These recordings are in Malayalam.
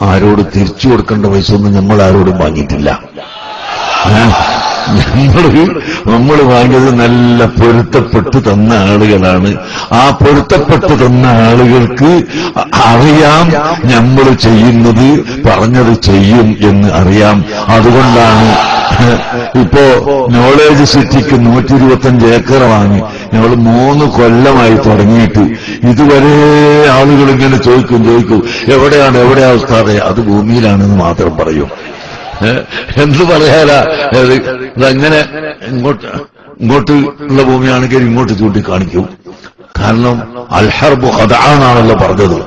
ആരോട് തിരിച്ചു കൊടുക്കേണ്ട പൈസ ഒന്നും നമ്മൾ ആരോടും വാങ്ങിയിട്ടില്ല നമ്മൾ വാങ്ങിയത് നല്ല പൊരുത്തപ്പെട്ട് തന്ന ആളുകളാണ്. ആ പൊരുത്തപ്പെട്ട് തന്ന ആളുകൾക്ക് അറിയാം നമ്മൾ ചെയ്യുന്നത് പറഞ്ഞത് ചെയ്യും എന്ന് അറിയാം. അതുകൊണ്ടാണ് ഇപ്പോ നോളേജ് സിറ്റിക്ക് നൂറ്റി ഇരുപത്തഞ്ച് ഏക്കർ വാങ്ങി. ഞങ്ങൾ മൂന്ന് കൊല്ലമായി തുടങ്ങിയിട്ട്. ഇതുവരെ ആളുകൾ ഇങ്ങനെ ചോദിക്കും ചോദിക്കും എവിടെയാണ് എവിടെയാണ് ഉസ്താദെ? അത് ഭൂമിയിലാണെന്ന് മാത്രം പറയും. എന്ത് പറയാലാ അതങ്ങനെ ഇങ്ങോട്ട് ഇങ്ങോട്ട് ഉള്ള ഭൂമിയാണെങ്കിൽ ഇങ്ങോട്ട് ചൂണ്ടിക്കാണിക്കും. കാരണം അൽഹർബു അതാണാണല്ലോ പറഞ്ഞത്?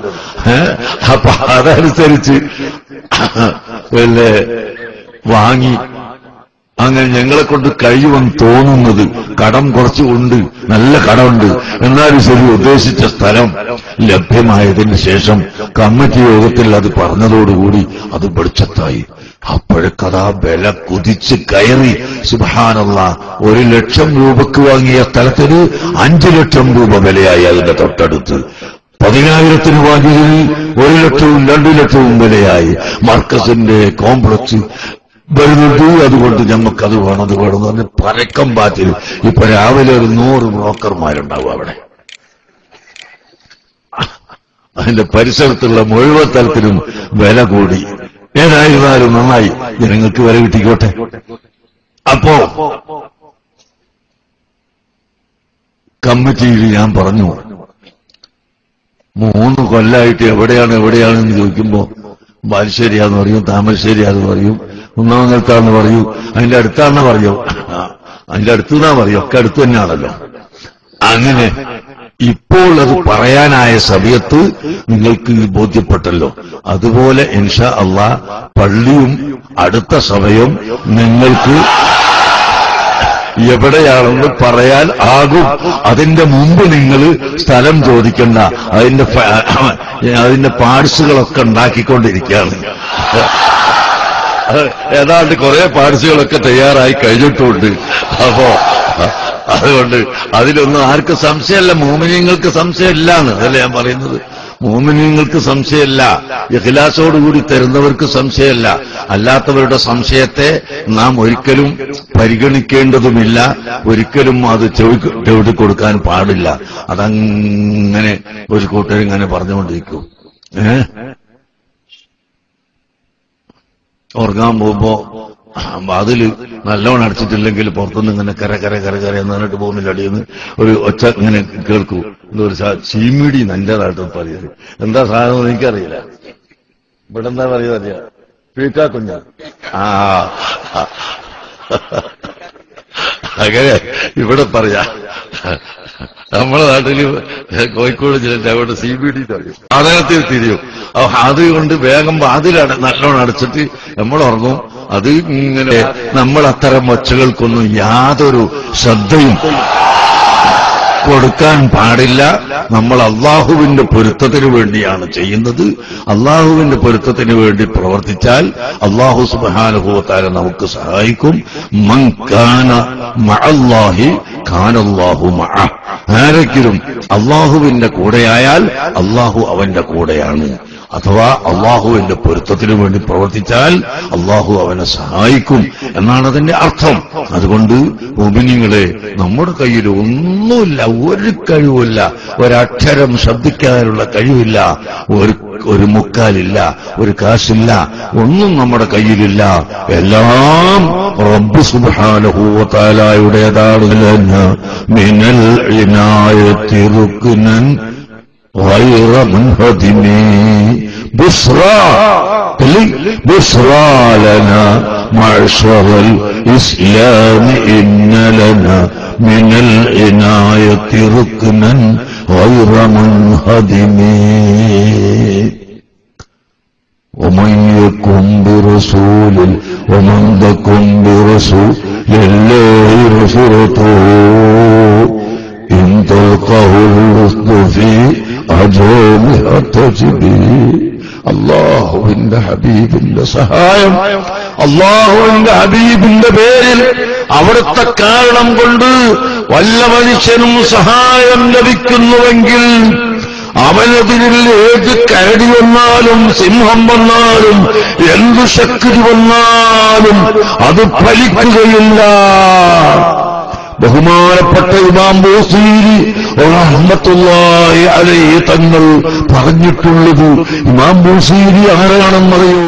അപ്പൊ അതനുസരിച്ച് പിന്നെ വാങ്ങി അങ്ങനെ ഞങ്ങളെ കൊണ്ട് കഴിയുമെന്ന് തോന്നുന്നത് കടം കുറച്ചുകൊണ്ട് നല്ല കടമുണ്ട്. എന്നാലും ശരി ഉദ്ദേശിച്ച സ്ഥലം ലഭ്യമായതിന് ശേഷം കമ്മിറ്റി യോഗത്തിൽ അത് പറഞ്ഞതോടുകൂടി അത് വെളിച്ചത്തായി. അപ്പോഴേക്കതാ വില കുതിച്ച് കയറി. സുബാനുള്ള ഒരു ലക്ഷം രൂപക്ക് വാങ്ങിയ സ്ഥലത്തിന് അഞ്ചു ലക്ഷം രൂപ വിലയായി അതിന്റെ തൊട്ടടുത്ത്. പതിനായിരത്തിന് വാങ്ങിയതിൽ ഒരു ലക്ഷവും രണ്ടു ലക്ഷവും വിലയായി. മർക്കസിന്റെ കോംപ്ലക്സ് വരുന്നുണ്ട് അതുകൊണ്ട് അത് വേണം അത് വേണം എന്ന് പറഞ്ഞ് പരക്കം പാറ്റിൽ ഇപ്പൊ രാവിലെ ഒരു നൂറ് ബ്രോക്കർമാരുണ്ടാവും അവിടെ. അതിന്റെ പരിസരത്തുള്ള മുഴുവൻ തലത്തിലും വില കൂടി. ഏതായിരുന്നാലും നന്നായി. ജനങ്ങൾക്ക് വില കിട്ടിക്കോട്ടെ. അപ്പോ കമ്മിറ്റിയിൽ ഞാൻ പറഞ്ഞു മൂന്ന് കൊല്ലായിട്ട് എവിടെയാണ് എവിടെയാണെന്ന് ചോദിക്കുമ്പോ ബാലുശ്ശേരിയാന്ന് പറയും താമരശ്ശേരിയാന്ന് പറയും ഒന്നാമങ്ങലത്താന്ന് പറയൂ. അതിന്റെ അടുത്താണെന്ന് പറയൂ. അതിന്റെ അതിന്റെ അടുത്തുനിന്നാ പറയോ. ഒക്കെ അടുത്തു തന്നെയാണല്ലോ. അങ്ങനെ ഇപ്പോൾ അത് പറയാനായ സമയത്ത് നിങ്ങൾക്ക് ബോധ്യപ്പെട്ടല്ലോ. അതുപോലെ ഇൻഷാ അള്ളാ പള്ളിയും അടുത്ത സമയം നിങ്ങൾക്ക് എവിടെയാണെന്ന് പറയാൻ ആകും. അതിന്റെ മുമ്പ് നിങ്ങൾ സ്ഥലം ചോദിക്കണ്ട. അതിന്റെ അതിന്റെ പാഴ്സുകളൊക്കെ ഉണ്ടാക്കിക്കൊണ്ടിരിക്കുകയാണ്. ഏതാണ്ട് കുറെ പാഴ്സികളൊക്കെ തയ്യാറായി കഴിഞ്ഞിട്ടുണ്ട്. അപ്പോ അതുകൊണ്ട് അതിലൊന്നും ആർക്ക് സംശയമല്ല. മോമിനിയങ്ങൾക്ക് സംശയമില്ലാന്ന് അതല്ലേ ഞാൻ പറയുന്നത്. മോമിനിയങ്ങൾക്ക് സംശയമല്ല. ഇഖ്ലാസോടുകൂടി തരുന്നവർക്ക് സംശയമല്ല. അല്ലാത്തവരുടെ സംശയത്തെ നാം ഒരിക്കലും പരിഗണിക്കേണ്ടതുമില്ല. ഒരിക്കലും അത് ചെവിട്ട് കൊടുക്കാൻ പാടില്ല. അതങ്ങനെ ഒരു കൂട്ടരിങ്ങനെ പറഞ്ഞുകൊണ്ടിരിക്കും. ഏ? ഉറങ്ങാൻ പോകുമ്പോ അതിൽ നല്ലോണം അടച്ചിട്ടില്ലെങ്കിൽ പുറത്തുനിന്ന് ഇങ്ങനെ കര കര കര കര എന്ന് പറഞ്ഞിട്ട് പോകുന്നില്ല. അടിയെന്ന് ഒരു ഒച്ച ഇങ്ങനെ കേൾക്കൂ. എന്തോ ഒരു ചീമിടി നല്ലതായിട്ട് പറയുന്നത് എന്താ സാധനം എനിക്കറിയില്ല. ഇവിടെ എന്താ പറയുക അറിയാ? പീക്കാ കുഞ്ഞ. ആ. അങ്ങനെ ഇവിടെ പറയാ. നമ്മുടെ നാട്ടിൽ കോഴിക്കോട് ജില്ലയിൽ അവിടെ സി ബി ഡി പറയും. സാധനത്തിൽ തിരിയും. കൊണ്ട് അതുകൊണ്ട് വേഗം വാതിലട നല്ലോണം അടച്ചിട്ട് നമ്മൾ ഉറങ്ങും. അത് ഇങ്ങനെ നമ്മൾ അത്തരം ഒച്ചകൾക്കൊന്നും യാതൊരു ശ്രദ്ധയും കൊടുക്കാൻ പാടില്ല. നമ്മൾ അള്ളാഹുവിന്റെ പൊരുത്തത്തിന് വേണ്ടിയാണ് ചെയ്യുന്നത്. അള്ളാഹുവിന്റെ പൊരുത്തത്തിന് വേണ്ടി പ്രവർത്തിച്ചാൽ അള്ളാഹു സുബാനുഭവത്താല നമുക്ക് സഹായിക്കും. മൻ കാന മഅല്ലാഹി കാനല്ലാഹു മഅ ആരെങ്കിലും അള്ളാഹുവിന്റെ കൂടെയായാൽ അള്ളാഹു അവന്റെ കൂടെയാണ്. അഥവാ അള്ളാഹുവിന്റെ പൊരുത്തത്തിനു വേണ്ടി പ്രവർത്തിച്ചാൽ അള്ളാഹു അവനെ സഹായിക്കും എന്നാണ് അതിന്റെ അർത്ഥം. അതുകൊണ്ട് ഉപിനിങ്ങളെ നമ്മുടെ കയ്യിൽ ഒന്നുമില്ല ഒരു കഴിവില്ല ഒരക്ഷരം ശബ്ദിക്കാനുള്ള കഴിവില്ല ഒരു ഒരു മുക്കാലില്ല ഒരു കാശില്ല ഒന്നും നമ്മുടെ കയ്യിലില്ല. എല്ലാം റബ്ബ് സുബാനഹൂവത്താലായുടേതാണ് മിനൽ ഇനായത്തി റുക്നൻ غير منهدم. بشرى بشرى لنا معشر الإسلام. إن لنا من العناية ركنا غير منهدم. ومن يكن برسول ومن تكن برسول الله نصرته إن تلقه الرشد في أجومها تجبي അള്ളാഹുവിന്റെ ഹബീബിന്റെ സഹായം. അള്ളാഹുവിന്റെ ഹബീബിന്റെ പേരിൽ അവിടുത്തെ കാരണം കൊണ്ട് വല്ല മനുഷ്യനും സഹായം ലഭിക്കുന്നുവെങ്കിൽ അവനതിരിൽ ഏത് കരടി വന്നാലും സിംഹം വന്നാലും എന്തു ശക്തി വന്നാലും അത് ഫലിക്കുകയില്ല. ബഹുമാനപ്പെട്ട ഇമാം ബോസീരി റഹ്മത്തുള്ളാഹി അലൈഹി തങ്ങൾ പറഞ്ഞിട്ടുള്ളത് ഇമാം ബോസീരി ആരാണെന്നറിയോ?